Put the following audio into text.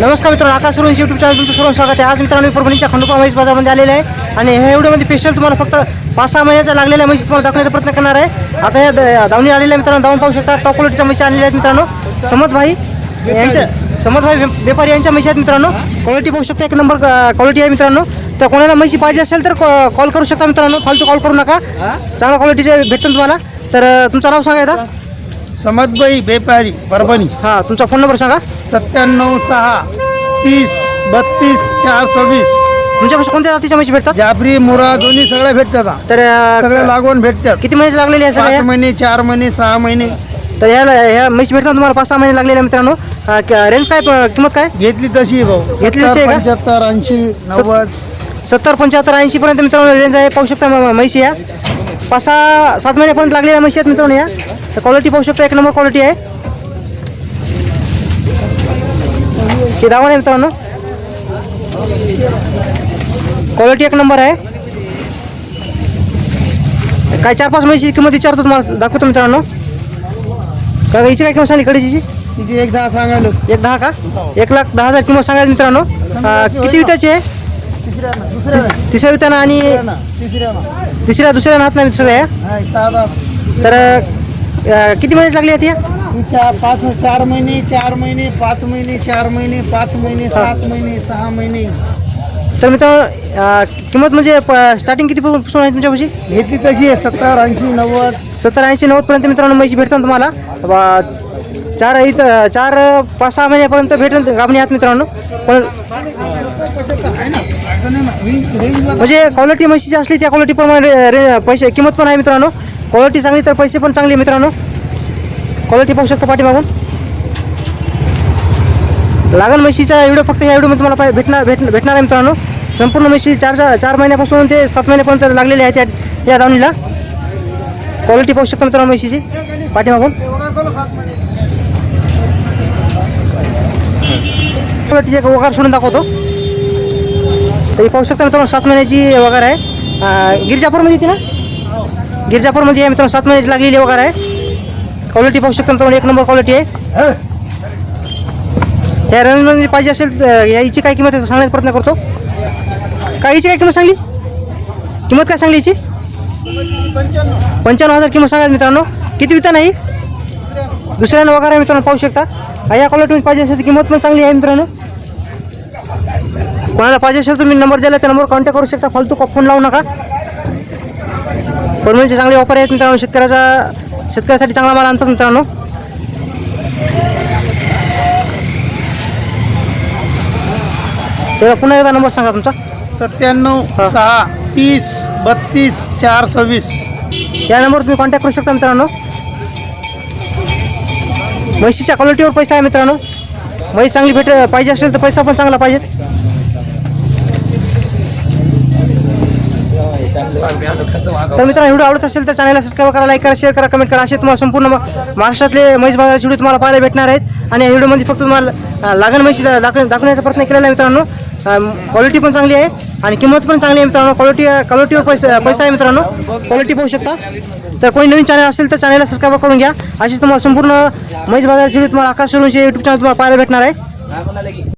नमस्कार मित्रांनो आकाश सुरून YouTube channel तुमचं सर्व स्वागत आहे. आज मित्रांनो मी परभणीच्या खंडोबा म्हैस बाजारमध्ये आलेले आहे आणि ह्या व्हिडिओमध्ये स्पेशल तुम्हाला फक्त पाच सहा महिन्याच्या लागलेल्या म्हशी तुम्हाला दाखवण्याचा प्रयत्न करणार आहे. आता या द- दावणी आलेल्या मित्रांनो दावून पाहू शकता टॉप क्वालिटीच्या म्हशी आलेल्या आहेत मित्रांनो. समत भाई यांच्या समत भाई व्या- व्यापारी यांच्या म्हशी आहेत मित्रांनो. क्वालिटी पाहू शकता एक नंबर क्वालिटी आहे मित्रांनो. तर कोणाला म्हशी पाहिजे असेल तर कॉल करू शकता मित्रांनो. फालतू कॉल करू नका. चांगल्या क्वालिटीचे भेटतील तुम्हाला. तर तुमचं नाव सांगा एकदा समतबाई बेपारी परभणी. हां तुमचा फोन नंबर सांगा. सत्त्याण्णव सहा तीस बत्तीस चार सव्वीस. तुमच्यापासून कोणत्या जातीच्या म्हशी भेटतात? जाफरी मुरा दोन्ही सगळ्या भेटतात. तर अं, सगळ्या लागवून भेटतात. किती महिन्याचे लागलेले आहे सगळ्या? पाच महिने चार महिने सहा महिने. तर ह्या ह्या म्हशी भेटतात तुम्हाला पाच सहा महिने लागलेल्या मित्रांनो. अं, क- रेंज काय प- किंमत काय? घेतली तशी आहे भाऊ. घेतली तशी आहे का? पंच्याहत्तर ऐंशी नव्वद. सत्तर पंच्याहत्तर ऐंशी पर्यंत मित्रांनो रेंज आहे. पाहू शकता म- म्हशी या. पाच सहा सात महिन्यापर्यंत लागलेल्या म्हशी आहेत मित्रांनो या. तर क्वालिटी पाहू शकता एक नंबर क्वालिटी आहे. ते दावा आहे मित्रांनो. क्वालिटी एक नंबर आहे. काय चार पाच म्हशी किंमत विचारतो तुम्हाला दाखवतो मित्रांनो. का हिची काय किंमत सांगली कडीची? तिची एक दहा सांगायला. एक दहा का? एक लाख दहा हजार किंमत सांगायचं मित्रांनो. किती वित्याची आहे तिसऱ्या ना दुसऱ्या ना तिसऱ्या वित्यानं आणि तिसऱ्या दुसऱ्या नात नाही हा, दहा. तर अं, किती महिने लागली आहेत या तिच्या पाच चार महिने चार महिने पाच महिने चार महिने पाच महिने सात महिने सहा महिने. तर मित्रांनो अं, किंमत म्हणजे स्टार्टिंग किती पासून आहे तुमच्यापाशी? घेतली तशी आहे सत्तर ऐंशी नव्वद. सत्तर ऐंशी नव्वदपर्यंत मित्रांनो म्हशी भेटतात तुम्हाला. चार इथं चार पाच सहा महिन्यापर्यंत भेटतात गाभणी आहात मित्रांनो. पण म्हणजे क्वालिटी म्हशीची असली त्या क्वालिटीप्रमाणे रे पैसे किंमत पण आहे मित्रांनो. क्वालिटी चांगली तर पैसे पण चांगले मित्रांनो. क्वालिटी पाहू शकता पाठीमागून. लागण म्हशीचा व्हिडिओ फक्त या व्हिडिओमध्ये तुम्हाला पाह- भेटणार भेट भेटणार आहे मित्रांनो. संपूर्ण म्हशी चार चार महिन्यापासून ते सात महिन्यापर्यंत लागलेले आहेत त्या या दावणीला. क्वालिटी पाहू शकता मित्रांनो म्हशीची. पाठीमागून. क्वालिटीचे वगार सोडून दाखवतो. तरी पाहू शकता मित्रांनो सात महिन्याची वगैरे आहे. गिरजापूरमध्ये येते ना? गिरजापूरमध्ये आहे मित्रांनो सात महिन्याची लागलेली वगैरे आहे. क्वालिटी पाहू शकता मित्रांनो एक नंबर क्वालिटी आहे. त्या रनमध्ये पाहिजे असेल तर या काय किंमत आहे सांगण्याचा प्रयत्न करतो. काय याची काय किंमत सांगली? किंमत काय सांगली याची? पंच्याण्णव हजार किंमत सांगायचं मित्रांनो. किती विता नाही दुसऱ्यानं वगैरे आहे मित्रांनो पाहू शकता. या क्वालिटीमध्ये पाहिजे असेल तर किंमत पण चांगली आहे मित्रांनो. कोणाला पाहिजे असेल तुम्ही नंबर दिला त्या नंबरवर कॉन्टॅक्ट करू शकता. फालतू फोन लावू नका. परमनंटचे चांगले वापर आहेत मित्रांनो शेतकऱ्याचा शेतकऱ्यासाठी चांगला माल आणतात मित्रांनो. तेव्हा पुन्हा एकदा नंबर सांगा तुमचा. सत्त्याण्णव. सहा तीस बत्तीस चार सव्वीस. या नंबरवर तुम्ही कॉन्टॅक्ट करू शकता मित्रांनो. म्हशीच्या क्वालिटीवर पैसा आहे मित्रांनो. म्हैस चांगली भेट पाहिजे असेल तर पैसा पण चांगला पाहिजे तर मित्रांनो व्हिडिओ आवडत असेल तर चॅनलला सबस्क्राईब करा लाईक करा शेअर करा कमेंट करा. असे तुम्हाला संपूर्ण महाराष्ट्रातले म्हैस बाजाराचे व्हिडिओ तुम्हाला पाहायला भेटणार आहेत. आणि या व्हिडिओमध्ये फक्त तुम्हाला लागण म्हशी दाखव दाखवण्याचा प्रयत्न केलेला आहे मित्रांनो. क्वालिटी पण चांगली आहे आणि किंमत पण चांगली आहे मित्रांनो. क्वालिटी क्वालिटीवर पैसा पैसा आहे मित्रांनो. क्वालिटी पाहू शकता. तर कोणी नवीन चॅनल असेल तर चॅनलला सबस्क्राईब करून घ्या. अशी तुम्हाला संपूर्ण म्हैस बाजाराची व्हिडिओ तुम्हाला आकाश सोडूनचे यूट्यूब चॅनल तुम्हाला पाहायला भेटणार आहे.